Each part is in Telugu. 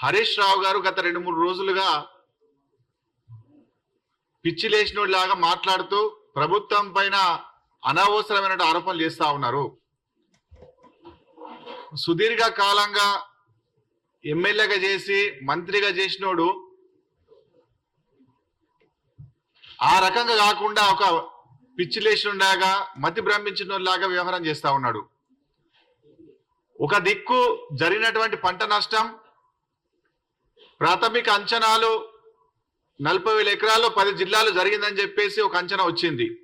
హరీష్ రావు గారు గత రెండు మూడు రోజులుగా పిచ్చిలేషినోడిలాగా మాట్లాడుతూ ప్రభుత్వం పైన అనవసరమైన ఆరోపణలు చేస్తా ఉన్నారు. సుదీర్ఘ కాలంగా ఎమ్మెల్యేగా చేసి మంత్రిగా చేసినోడు ఆ రకంగా కాకుండా ఒక పిచ్చిలేసినలాగా మతి భ్రమించినలాగా వ్యవహారం చేస్తా ఉన్నాడు. ఒక దిక్కు జరిగినటువంటి పంట నష్టం ప్రాథమిక అంచనాలు నలభై వేల ఎకరాల్లో పది జిల్లాలు జరిగిందని చెప్పేసి ఒక అంచనా వచ్చింది.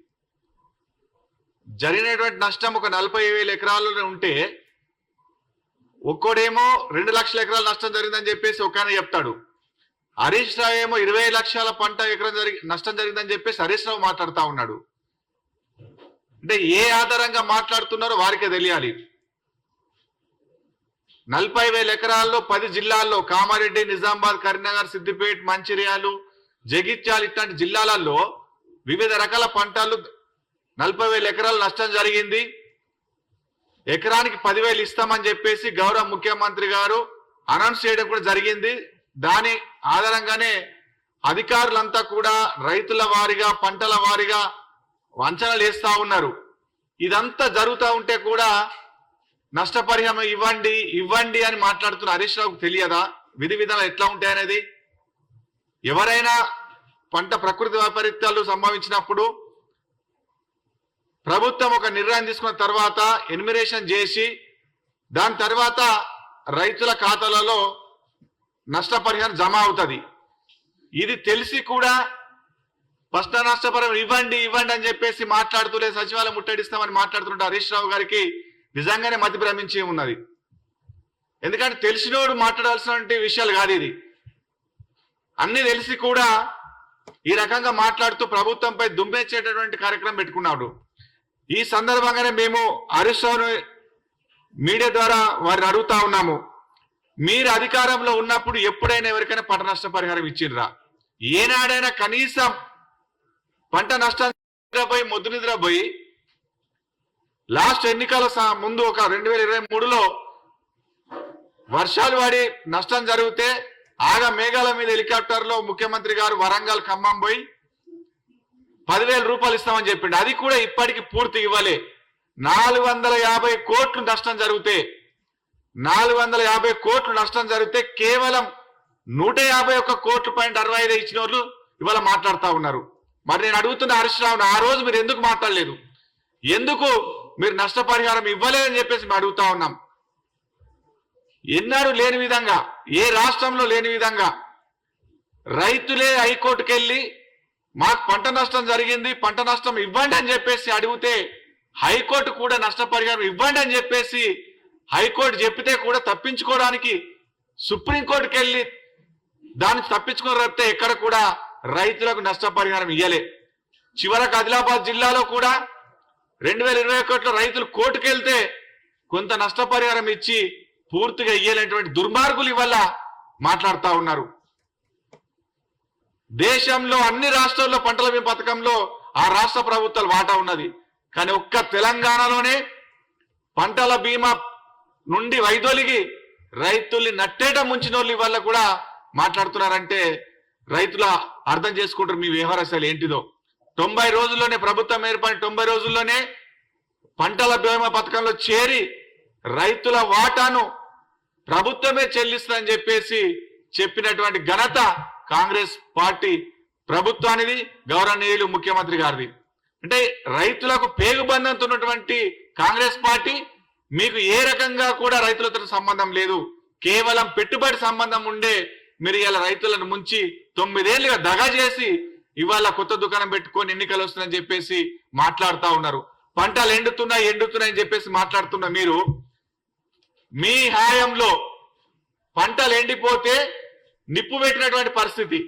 జరిగినటువంటి నష్టం ఒక నలభై వేల ఎకరాల్లో ఉంటే ఒక్కోడేమో రెండు లక్షల ఎకరాల నష్టం జరిగిందని చెప్పేసి ఒక ఆయన చెప్తాడు. హరీష్ రావు ఏమో ఇరవై లక్షల పంట ఎకరం జరిగి నష్టం జరిగిందని చెప్పేసి హరీష్ రావు మాట్లాడుతూ ఉన్నాడు. అంటే ఏ ఆధారంగా మాట్లాడుతున్నారో వారికే తెలియాలి. నలభై వేల ఎకరాల్లో పది జిల్లాల్లో కామారెడ్డి నిజామాబాద్ కరీంనగర్ సిద్దిపేట మంచిర్యాలు జగిత్యాల ఇట్లాంటి జిల్లాలలో వివిధ రకాల పంటలు నలభై వేల ఎకరాలు నష్టం జరిగింది. ఎకరానికి పదివేలు ఇస్తామని చెప్పేసి గౌరవ ముఖ్యమంత్రి గారు అనౌన్స్ చేయడం కూడా జరిగింది. దాని ఆధారంగానే అధికారులంతా కూడా రైతుల వారిగా పంటల వారిగా వంచనలు వేస్తా ఉన్నారు. ఇదంతా జరుగుతూ ఉంటే కూడా నష్టపరిహారం ఇవ్వండి ఇవ్వండి అని మాట్లాడుతున్న హరీష్ రావుకు తెలియదా? విధి విధానాలు ఎట్లా ఉంటాయనేది ఎవరైనా పంట ప్రకృతి వైపరీత్యాలు సంభవించినప్పుడు ప్రభుత్వం ఒక నిర్ణయం తీసుకున్న తర్వాత ఎన్మిరేషన్ చేసి దాని తర్వాత రైతుల ఖాతాలలో నష్టపరిహారం జమ అవుతుంది. ఇది తెలిసి కూడా ఫస్ట్ నష్టపరిహారం ఇవ్వండి ఇవ్వండి అని చెప్పేసి మాట్లాడుతూలే సచివాలయం ముట్టడిస్తామని మాట్లాడుతుంటే హరీష్ రావు గారికి నిజంగానే మతి భ్రమించి ఉన్నది. ఎందుకంటే తెలిసినోడు మాట్లాడాల్సిన విషయాలు కాదు ఇది. అన్ని తెలిసి కూడా ఈ రకంగా మాట్లాడుతూ ప్రభుత్వంపై దుమ్మెచ్చేటటువంటి కార్యక్రమం పెట్టుకున్నాడు. ఈ సందర్భంగానే మేము హరీష్ మీడియా ద్వారా వారిని అడుగుతా ఉన్నాము. మీరు అధికారంలో ఉన్నప్పుడు ఎప్పుడైనా ఎవరికైనా పంట నష్ట పరిహారం ఇచ్చిండ్రా? ఏనాడైనా కనీసం పంట నష్టం నిద్రపోయి మొద్దు నిద్రపోయి లాస్ట్ ఎన్నికల ముందు ఒక రెండు వేల ఇరవై మూడులో వర్షాలు పడి నష్టం జరిగితే ఆగ మేఘాల మీద హెలికాప్టర్లో ముఖ్యమంత్రి గారు వరంగల్ ఖమ్మం పోయి పదివేల రూపాయలు ఇస్తామని చెప్పిండు. అది కూడా ఇప్పటికి పూర్తి ఇవ్వలే. నాలుగు వందల యాభై కోట్లు నష్టం జరిగితే నాలుగు వందల యాభై కోట్లు నష్టం జరిగితే కేవలం నూట యాభై ఒక్క కోట్ల పాయింట్ అరవై ఐదు ఇచ్చిన వాళ్ళు ఇవాళ మాట్లాడుతూ ఉన్నారు. మరి నేను అడుగుతున్న హరీష్ రావును ఆ రోజు మీరు ఎందుకు మాట్లాడలేదు? ఎందుకు మీరు నష్టపరిహారం ఇవ్వలేదని చెప్పేసి మేము అడుగుతా ఉన్నాం. ఎన్నడూ లేని విధంగా ఏ రాష్ట్రంలో లేని విధంగా రైతులే హైకోర్టుకు వెళ్ళి మాకు పంట నష్టం జరిగింది పంట నష్టం ఇవ్వండి అని చెప్పేసి అడిగితే హైకోర్టు కూడా నష్టపరిహారం ఇవ్వండి అని చెప్పేసి హైకోర్టు చెప్పితే కూడా తప్పించుకోవడానికి సుప్రీంకోర్టుకి వెళ్ళి దాన్ని తప్పించుకొని రేపితే ఎక్కడ కూడా రైతులకు నష్టపరిహారం ఇయ్యలే. చివరకు ఆదిలాబాద్ జిల్లాలో కూడా రెండు వేల ఇరవై ఒకటిలో రైతులు కోర్టుకెళ్తే కొంత నష్టపరిహారం ఇచ్చి పూర్తిగా ఇయ్యలేనటువంటి దుర్మార్గులు ఇవల్ల మాట్లాడుతూ ఉన్నారు. దేశంలో అన్ని రాష్ట్రాల్లో పంటల బీమా పథకంలో ఆ రాష్ట్ర ప్రభుత్వాలు వాటా ఉన్నది. కానీ ఒక్క తెలంగాణలోనే పంటల బీమా నుండి వైదొలిగి రైతుల్ని నట్టేట ముంచిన వాళ్ళు కూడా మాట్లాడుతున్నారంటే రైతుల అర్థం చేసుకుంటారు మీ వ్యవహార శైలి ఏంటిదో. తొంభై రోజుల్లోనే ప్రభుత్వం ఏర్పడిన తొంభై రోజుల్లోనే పంటల బీమా పథకంలో చేరి రైతుల వాటాను ప్రభుత్వమే చెల్లిస్తుందని చెప్పేసి చెప్పినటువంటి ఘనత కాంగ్రెస్ పార్టీ ప్రభుత్వానిది గౌరవనీయులు ముఖ్యమంత్రి గారిది. అంటే రైతులకు పేగుబంధంతో ఉన్నటువంటి కాంగ్రెస్ పార్టీ మీకు ఏ రకంగా కూడా రైతులతో సంబంధం లేదు. కేవలం పెట్టుబడి సంబంధం ఉండే మీరు ఇలా రైతులను ముంచి తొమ్మిదేళ్ళుగా దగా చేసి ఇవాళ కొత్త దుకాణం పెట్టుకొని ఎన్నికలు వస్తున్నాయని చెప్పేసి మాట్లాడుతా ఉన్నారు. పంటలు ఎండుతున్నాయి ఎండుతున్నాయని చెప్పేసి మాట్లాడుతున్న మీరు మీ హాయంలో పంటలు ఎండిపోతే నిప్పు పెట్టినటువంటి పరిస్థితి.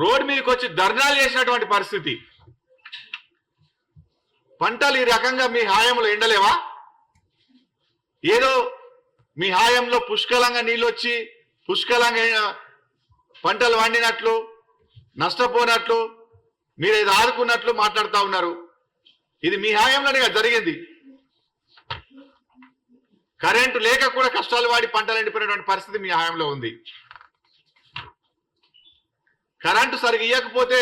రోడ్ మీదకి వచ్చి ధర్నాలు చేసినటువంటి పరిస్థితి. పంటలు ఈ రకంగా మీ హాయంలో ఎండలేవా? ఏదో మీ హాయంలో పుష్కలంగా నీళ్ళు వచ్చి పుష్కలంగా పంటలు వండినట్లు నష్టపోనట్లు మీరు ఇది ఆదుకున్నట్లు మాట్లాడుతూ ఉన్నారు. ఇది మీ హాయంలోనే జరిగింది. కరెంటు లేక కూడా కష్టాలు వాడి పంటలు ఎండిపోయినటువంటి పరిస్థితి మీ హాయంలో ఉంది. కరెంటు సరిగ్గా ఇవ్వకపోతే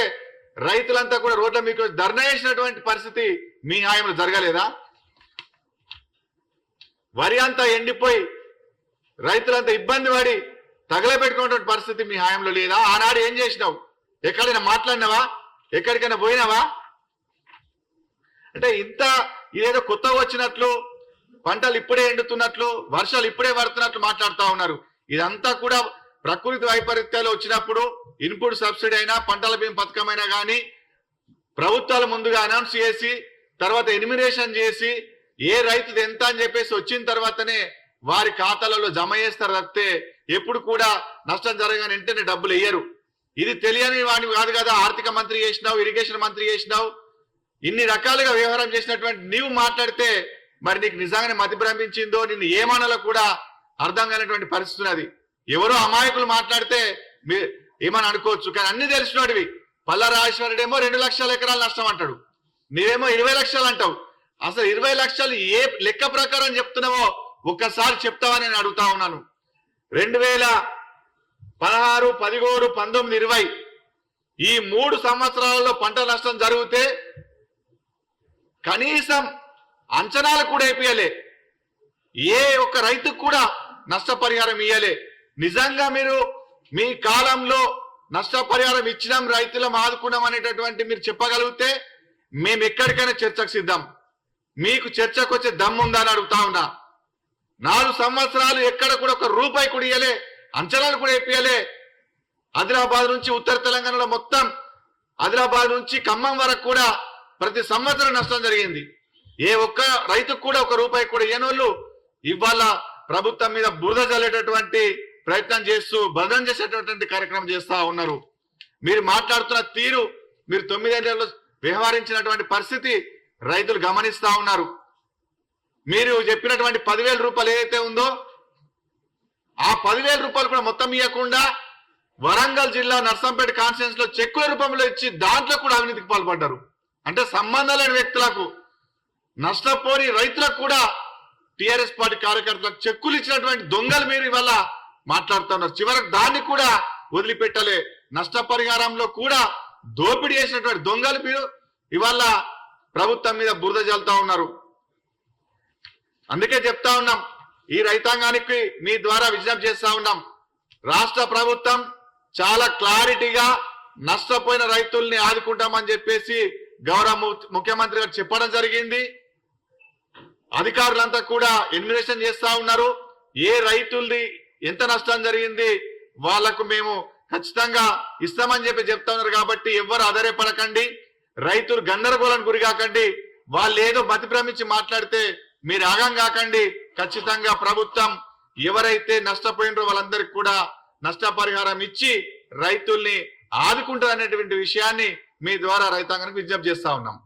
రైతులంతా కూడా రోడ్ల మీకు ధర్నా చేసినటువంటి పరిస్థితి మీ హాయంలో జరగలేదా? వరి అంతా ఎండిపోయి రైతులంతా ఇబ్బంది పడి తగలబెట్టుకునేటువంటి పరిస్థితి మీ హాయంలో లేదా? ఆనాడు ఏం చేసినావు? ఎక్కడైనా మాట్లాడినావా? ఎక్కడికైనా పోయినావా? అంటే ఇంత ఇదేదో కొత్తగా వచ్చినట్లు పంటలు ఇప్పుడే ఎండుతున్నట్లు వర్షాలు ఇప్పుడే పడుతున్నట్లు మాట్లాడుతూ ఉన్నారు. ఇదంతా కూడా ప్రకృతి వైపరీత్యాలు వచ్చినప్పుడు ఇన్పుట్ సబ్సిడీ అయినా పంటల బీమా పథకం అయినా కానీ ప్రభుత్వాలు ముందుగా అనౌన్స్ చేసి తర్వాత ఎనిమినేషన్ చేసి ఏ రైతుది ఎంత అని చెప్పేసి వచ్చిన తర్వాతనే వారి ఖాతాలలో జమ చేస్తారు తప్పితే ఎప్పుడు కూడా నష్టం జరగని వెంటనే డబ్బులు వేయరు. ఇది తెలియని వాడిని కాదు కదా ఆర్థిక మంత్రి చేసినావు ఇరిగేషన్ మంత్రి చేసినావు. ఇన్ని రకాలుగా వ్యవహారం చేసినటువంటి నీవు మాట్లాడితే మరి నీకు నిజంగానే మతిభ్రమించిందో నిన్ను ఏమనాలో కూడా అర్థం కానటువంటి పరిస్థితి ఉన్నది. ఎవరో అమాయకులు మాట్లాడితే మీ ఏమని అనుకోవచ్చు కానీ అన్ని తెలిసినోడివి. పల్ల రాజేశ్వరుడేమో రెండు లక్షల ఎకరాలు నష్టం అంటాడు. నీవేమో ఇరవై లక్షలు అంటావు. అసలు ఇరవై లక్షలు ఏ లెక్క ప్రకారం చెప్తున్నావో ఒక్కసారి చెప్తావని నేను అడుగుతా ఉన్నాను. రెండు వేల పదహారు పదిహేడు పంతొమ్మిది ఇరవై ఈ మూడు సంవత్సరాలలో పంట నష్టం జరిగితే కనీసం అంచనాలు కూడా అయిపోయలే ఏ ఒక్క రైతుకు కూడా నష్టపరిహారం ఇయ్యలే. నిజంగా మీరు మీ కాలంలో నష్టపరిహారం ఇచ్చినాం రైతులం ఆదుకున్నాం అనేటటువంటి మీరు చెప్పగలిగితే మేము ఎక్కడికైనా చర్చకు సిద్ధం. మీకు చర్చకు వచ్చే దమ్ముందా అని అడుగుతా ఉన్నా. నాలుగు సంవత్సరాలు ఎక్కడ కూడా ఒక రూపాయి కూడా ఇయ్యలే అంచనాలు కూడా ఇప్పియలే ఆదిలాబాద్ నుంచి ఉత్తర తెలంగాణలో మొత్తం ఆదిలాబాద్ నుంచి ఖమ్మం వరకు కూడా ప్రతి సంవత్సరం నష్టం జరిగింది. ఏ ఒక్క రైతుకు కూడా ఒక రూపాయి కూడా ఇయ్యనోళ్ళు ఇవాళ ప్రభుత్వం మీద బురద జల్లేటటువంటి ప్రయత్నం చేస్తూ భద్రం చేసేటటువంటి కార్యక్రమం చేస్తా ఉన్నారు. మీరు మాట్లాడుతున్న తీరు మీరు తొమ్మిదేళ్ళలో వ్యవహరించినటువంటి పరిస్థితి రైతులు గమనిస్తా ఉన్నారు. మీరు చెప్పినటువంటి పదివేల రూపాయలు ఏదైతే ఉందో ఆ పదివేల రూపాయలు కూడా మొత్తం ఇవ్వకుండా వరంగల్ జిల్లా నర్సంపేట కాన్స్టిట్యూన్స్లో చెక్కుల రూపంలో ఇచ్చి దాంట్లో కూడా అవినీతికి పాల్పడ్డారు. అంటే సంబంధం లేని వ్యక్తులకు నష్టపోని రైతులకు కూడా టిఆర్ఎస్ పార్టీ కార్యకర్తలకు చెక్కులు ఇచ్చినటువంటి దొంగలు మీరు ఇవాళ మాట్లాడుతున్నారు. చివరకు దాన్ని కూడా వదిలిపెట్టలే. నష్టపరిహారంలో కూడా దోపిడీ చేసినటువంటి దొంగలు మీరు ఇవాళ ప్రభుత్వం మీద బురద జల్తా ఉన్నారు. అందుకే చెప్తా ఉన్నాం ఈ రైతాంగానికి మీ ద్వారా విజ్ఞప్తి చేస్తా ఉన్నాం. రాష్ట్ర ప్రభుత్వం చాలా క్లారిటీగా నష్టపోయిన రైతుల్ని ఆదుకుంటామని చెప్పేసి గౌరవ ముఖ్యమంత్రి గారు చెప్పడం జరిగింది. అధికారులంతా కూడా ఇన్వెస్టిగేషన్ చేస్తా ఉన్నారు. ఏ రైతుల్ది ఎంత నష్టం జరిగింది వాళ్ళకు మేము ఖచ్చితంగా ఇస్తామని చెప్పి చెప్తా ఉన్నారు కాబట్టి ఎవ్వరు ఆధారపడకండి రైతులు గందరగోళానికి గురికాకండి వాళ్ళు ఏదో బతిభ్రమించి మాట్లాడితే మీరు ఆగం కాకండి. ఖచ్చితంగా ప్రభుత్వం ఎవరైతే నష్టపోయినో వాళ్ళందరికీ కూడా నష్టపరిహారం ఇచ్చి రైతుల్ని ఆదుకుంటారు అనేటువంటి విషయాన్ని మీ ద్వారా రైతాంగానికి విజ్ఞప్తి చేస్తా ఉన్నాం.